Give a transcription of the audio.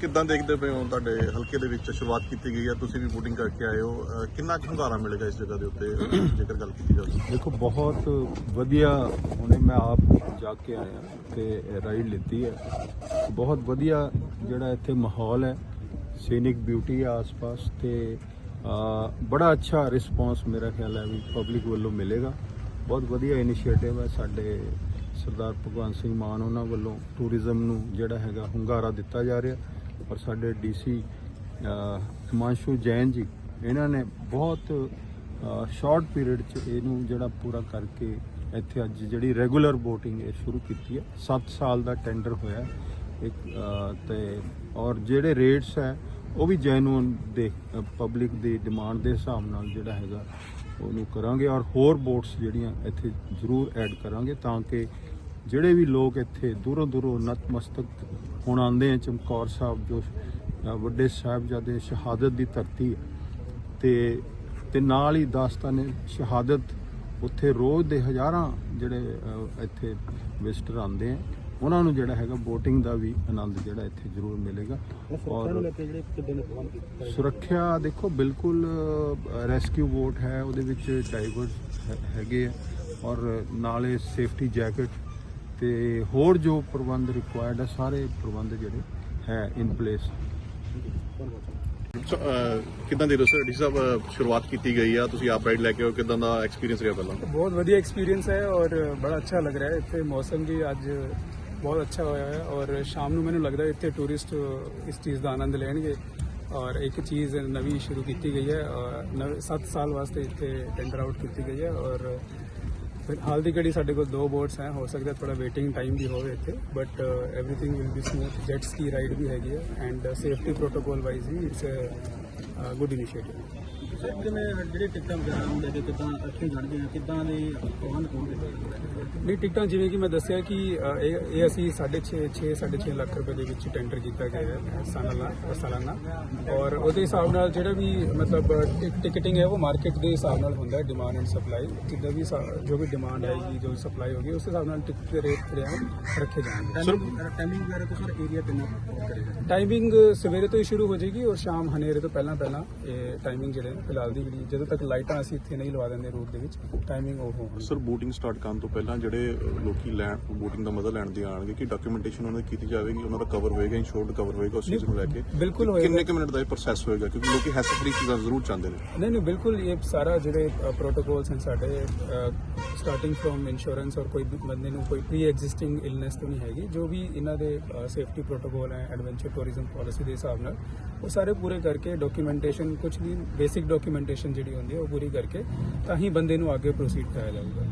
ਕਿੱਦਾਂ ਦੇਖਦੇ ਪਏ ਹੋ ਤੁਹਾਡੇ ਹਲਕੇ ਦੇ ਵਿੱਚ ਸ਼ੁਰੂਆਤ ਕੀਤੀ ਗਈ ਹੈ? ਤੁਸੀਂ ਵੀ VOTING ਕਰਕੇ ਆਏ ਹੋ। ਅਹ ਕਿੰਨਾ ਕੁ ਹੁੰਗਾਰਾ ਮਿਲੇਗਾ ਇਸ ਜਗ੍ਹਾ ਦੇ ਉੱਤੇ? ਜੇਕਰ ਗੱਲ ਕੀਤੀ ਜਾਵੇ ਦੇਖੋ ਬਹੁਤ ਵਧੀਆ ਹੁਣੇ ਮੈਂ ਆਪ ਜਾ ਕੇ ਆਇਆ ਤੇ ਰਾਈਡ ਲਿੱਤੀ ਹੈ। ਬਹੁਤ ਵਧੀਆ ਜਿਹੜਾ ਇੱਥੇ ਮਾਹੌਲ ਹੈ। ਸੀਨਿਕ ਬਿਊਟੀ ਹੈ ਆਸ-ਪਾਸ ਤੇ ਅ, ਬੜਾ ਅੱਛਾ ਰਿਸਪੌਂਸ ਮੇਰਾ ਖਿਆਲ ਹੈ ਵੀ ਪਬਲਿਕ ਵੱਲੋਂ ਮਿਲੇਗਾ। ਬਹੁਤ ਵਧੀਆ ਇਨੀਸ਼ੀਏਟਿਵ ਹੈ ਸਾਡੇ ਸਰਦਾਰ ਭਗਵੰਤ ਸਿੰਘ ਮਾਨ ਉਹਨਾਂ ਵੱਲੋਂ ਟੂਰਿਜ਼ਮ ਨੂੰ ਜਿਹੜਾ ਹੈਗਾ ਹੁੰਗਾਰਾ ਦਿੱਤਾ ਜਾ ਰਿਹਾ। ਔਰ ਸਾਡੇ ਡੀਸੀ ਹਿਮਾਂਸ਼ੂ ਜੈਨ ਜੀ ਇਹਨਾਂ ਨੇ ਬਹੁਤ ਸ਼ਾਰਟ ਪੀਰੀਅਡ ਚ ਇਹਨੂੰ ਜਿਹੜਾ ਪੂਰਾ ਕਰਕੇ ਇੱਥੇ ਅੱਜ ਜਿਹੜੀ ਰੈਗੂਲਰ VOTING ਇਹ ਸ਼ੁਰੂ ਕੀਤੀ ਹੈ। 7 ਸਾਲ ਦਾ ਟੈਂਡਰ ਹੋਇਆ। ਇੱਕ ਅ, ਤੇ ਔਰ ਜਿਹੜੇ ਰੇਟਸ ਹੈ ਉਹ ਵੀ ਜੈਨੂਨ ਦੇ ਪਬਲਿਕ ਦੀ ਡਿਮਾਂਡ ਦੇ ਹਿਸਾਬ ਨਾਲ ਜਿਹੜਾ ਹੈਗਾ ਉਹਨੂੰ ਕਰਾਂਗੇ ਔਰ ਹੋਰ ਬੋਟਸ ਜਿਹੜੀਆਂ ਇੱਥੇ ਜ਼ਰੂਰ ਐਡ ਕਰਾਂਗੇ ਤਾਂ ਕਿ ਜਿਹੜੇ ਵੀ ਲੋਕ ਇੱਥੇ ਦੂਰੋਂ ਦੂਰੋਂ ਨਤਮਸਤਕ ਹੁਣ ਆਉਂਦੇ ਆ ਚਮਕੌਰ ਸਾਹਿਬ ਜੋ ਵੱਡੇ ਸਾਹਿਬਜ਼ਾਦੇ ਸ਼ਹਾਦਤ ਦੀ ਧਰਤੀ ਤੇ ਤੇ ਨਾਲ ਹੀ ਦਾਸਤਾਨੇ ਸ਼ਹਾਦਤ ਉੱਥੇ ਰੋਜ਼ ਦੇ ਹਜ਼ਾਰਾਂ ਜਿਹੜੇ ਇੱਥੇ ਵਿਜ਼ਟਰ ਆਉਂਦੇ ਆ। ਉਹਨਾਂ ਨੂੰ ਜਿਹੜਾ ਹੈਗਾ VOTING ਦਾ ਵੀ ਆਨੰਦ ਜਿਹੜਾ ਇੱਥੇ ਜ਼ਰੂਰ ਮਿਲੇਗਾ। ਔਰ ਸੁਰੱਖਿਆ ਦੇਖੋ ਬਿਲਕੁਲ ਰੈਸਕਿਊ ਵੋਟ ਹੈ ਉਹਦੇ ਵਿੱਚ ਡਾਈਵਰਸ ਹੈਗੇ ਔਰ ਨਾਲੇ ਸੇਫਟੀ ਜੈਕਟ ਤੇ ਹੋਰ ਜੋ ਪ੍ਰਬੰਧ ਰਿਕੁਆਇਰਡ ਹੈ ਸਾਰੇ ਪ੍ਰਬੰਧ ਜਿਹੜੇ ਹੈ ਇਨ ਪਲੇਸ ਕਿੱਦਾਂ ਦੇ ਰਹੇ ਹੋ ਡੀ ਸਾਹਿਬ ਸ਼ੁਰੂਆਤ ਕੀਤੀ ਗਈ ਆ? ਤੁਸੀਂ ਆਪ ਰਾਈਡ ਲੈ ਕੇ ਆਓ ਕਿੱਦਾਂ ਦਾ ਐਕਸਪੀਰੀਅੰਸ ਰਿਹਾ ਪਹਿਲਾਂ? ਬਹੁਤ ਵਧੀਆ ਐਕਸਪੀਰੀਅੰਸ ਹੈ ਔਰ ਬੜਾ ਅੱਛਾ ਲੱਗ ਰਿਹਾ ਹੈ। ਇੱਥੇ ਮੌਸਮ ਵੀ ਅੱਜ ਬਹੁਤ ਅੱਛਾ ਹੋਇਆ ਹੈ ਔਰ ਸ਼ਾਮ ਨੂੰ ਮੈਨੂੰ ਲੱਗਦਾ ਹੈ ਇੱਥੇ ਟੂਰਿਸਟ ਇਸ ਚੀਜ਼ ਦਾ ਆਨੰਦ ਲੈਣਗੇ ਔਰ ਇੱਕ ਚੀਜ਼ ਨਵੀਂ ਸ਼ੁਰੂ ਕੀਤੀ ਗਈ ਹੈ 7 ਸਾਲ ਵਾਸਤੇ ਇੱਥੇ ਟੈਂਡਰ ਆਊਟ ਕੀਤੀ ਗਈ ਹੈ ਔਰ ਫਿਲਹਾਲ ਦੀ ਘੜੀ ਸਾਡੇ ਕੋਲ ਦੋ ਬੋਟਸ ਹੈ ਹੋ ਸਕਦਾ ਥੋੜਾ ਵੇਟਿੰਗ ਟਾਈਮ ਵੀ ਹੋਵੇ ਇੱਥੇ but everything will be smooth jet ski ride ਵੀ ਹੈਗੀ ਹੈ ਐਂਡ ਸੇਫਟੀ ਪ੍ਰੋਟੋਕੋਲ ਵਾਈਜ਼ ਵੀ it's uh good initiative sir ਜਿਵੇਂ ਜਿਹੜੇ ਟਿਕਟਾਂ ਵਗੈਰਾ ਨੂੰ ਲੈ ਕੇ ਕਿੱਦਾਂ ਇੱਥੇ ਚੜ੍ਹਦੇ ਆ ਕਿੱਦਾਂ ਦੇ ਪ੍ਰਬੰਧ ਹੋਣਗੇ ਨਹੀਂ ਟਿਕਟਾਂ ਜਿਵੇਂ ਕਿ ਮੈਂ ਦੱਸਿਆ ਕਿ ਅ, ਇਹ ਇਹ ਅਸੀਂ 6.5 6 6.5 ਲੱਖ ਰੁਪਏ ਦੇ ਵਿੱਚ ਟੈਂਡਰ ਕੀਤਾ ਗਿਆ ਹੈ ਸਾਲਾਨਾ ਸਾਲਾਨਾ। ਔਰ ਉਹਦੇ ਹਿਸਾਬ ਨਾਲ ਜਿਹੜਾ ਵੀ ਮਤਲਬ ਟਿਕ- ਟਿਕਟਿੰਗ ਹੈ ਉਹ ਮਾਰਕੀਟ ਦੇ ਹਿਸਾਬ ਨਾਲ ਹੁੰਦਾ ਹੈ ਡਿਮਾਂਡ ਐਂਡ ਸਪਲਾਈ ਜਿੱਦਾਂ ਵੀ ਸਾ- ਜੋ ਵੀ ਡਿਮਾਂਡ ਆਏਗੀ ਜੋ ਸਪਲਾਈ ਹੋਗੀ ਉਸ ਹਿਸਾਬ ਨਾਲ ਟਿਕਟ ਦੇ ਰੇਟ ਜਿਹੜੇ ਹਨ ਰੱਖੇ ਜਾਣਗੇ। ਟਾਈਮਿੰਗ ਵਗੈਰਾ ਤੋਂ ਸਰ ਏਰੀਆ ਕਿੰਨਾ ਕਰੇਗਾ? ਟਾਈਮਿੰਗ ਸਵੇਰੇ ਤੋਂ ਹੀ ਸ਼ੁਰੂ ਹੋ ਜਾਏਗੀ ਔਰ ਸ਼ਾਮ ਹਨੇਰੇ ਤੋਂ ਪਹਿਲਾਂ ਪਹਿਲਾਂ ਇਹ ਟਾਈਮਿੰਗ ਜਿਹੜੇ ਨੇ ਫਿਲਹਾਲ ਦੀ ਜਿਹੜੀ ਜਦੋਂ ਤੱਕ ਲਾਈਟਾਂ ਅਸੀਂ ਇੱਥੇ ਨਹੀਂ ਲਵਾ ਦਿੰਦੇ ਰੂਟ ਦੇ ਵਿੱਚ ਟਾਈਮਿੰਗ ਉਹ ਹੋਣੀ ਸਰ VOTING ਸਟਾਰਟ ਕਰਨ ਤੋਂ ਪਹਿਲਾਂ ਜਿਹੜੇ ਲੋਕੀ ਲੈਣ VOTING ਦਾ ਮਜ਼ਾ ਲੈਣ ਦੀ ਆਣਗੇ ਕਿ ਡਾਕੂਮੈਂਟੇਸ਼ਨ ਉਹਨਾਂ ਦੀ ਕੀਤੀ ਜਾਵੇਗੀ ਉਹਨਾਂ ਦਾ ਕਵਰ ਹੋਏਗਾ ਇੰਸ਼ੋਰਡ ਕਵਰ ਹੋਏਗਾ ਉਸ ਚੀਜ਼ ਨੂੰ ਲੈ ਕੇ? ਬਿਲਕੁਲ ਹੋਏਗਾ। ਕਿੰਨੇ ਕੁ ਮਿੰਟ ਦਾ ਇਹ ਪ੍ਰੋਸੈਸ ਹੋਏਗਾ? ਕਿਉਂਕਿ ਲੋਕੀ ਹੈਸਲ ਫ੍ਰੀ ਚੀਜ਼ਾਂ ਜ਼ਰੂਰ ਚਾਹੁੰਦੇ ਨੇ। ਨਹੀਂ ਨਹੀਂ ਬਿਲਕੁਲ ਇਹ ਸਾਰਾ ਜਿਹੜੇ ਪ੍ਰੋਟੋਕੋਲਸ ਹਨ ਸਾਡੇ ਸਟਾਰਟਿੰਗ ਫਰੋਮ ਇੰਸ਼ੋਰੈਂਸ ਔਰ ਕੋਈ ਬੰਦੇ ਨੂੰ ਕੋਈ ਪ੍ਰੀ ਐਗਜ਼ਿਸਟਿੰਗ ਇਲਨੈਸ ਤਾਂ ਨਹੀਂ ਹੈਗੀ, ਜੋ ਵੀ ਇਹਨਾਂ ਦੇ ਸੇਫਟੀ ਪ੍ਰੋਟੋਕੋਲ ਹੈ ਐਡਵੈਂਚਰ ਟੂਰਿਜ਼ਮ ਪਾਲਿਸੀ ਦੇ ਹਿਸਾਬ ਨਾਲ, ਉਹ ਸਾਰੇ ਪੂਰੇ ਕਰਕੇ ਡਾਕੂਮੈਂਟੇਸ਼ਨ ਕੁਝ ਵੀ ਬੇਸਿਕ ਡਾਕੂਮੈਂਟੇਸ਼ਨ ਜਿਹੜੀ ਹੁੰਦੀ ਹੈ, ਉਹ ਪੂਰੀ ਕਰਕੇ ਤਾਂ ਹੀ ਬੰਦੇ ਨੂੰ ਅੱਗੇ ਪ੍ਰੋਸੀਡ ਕਰਾਇਆ ਜਾਊਗਾ।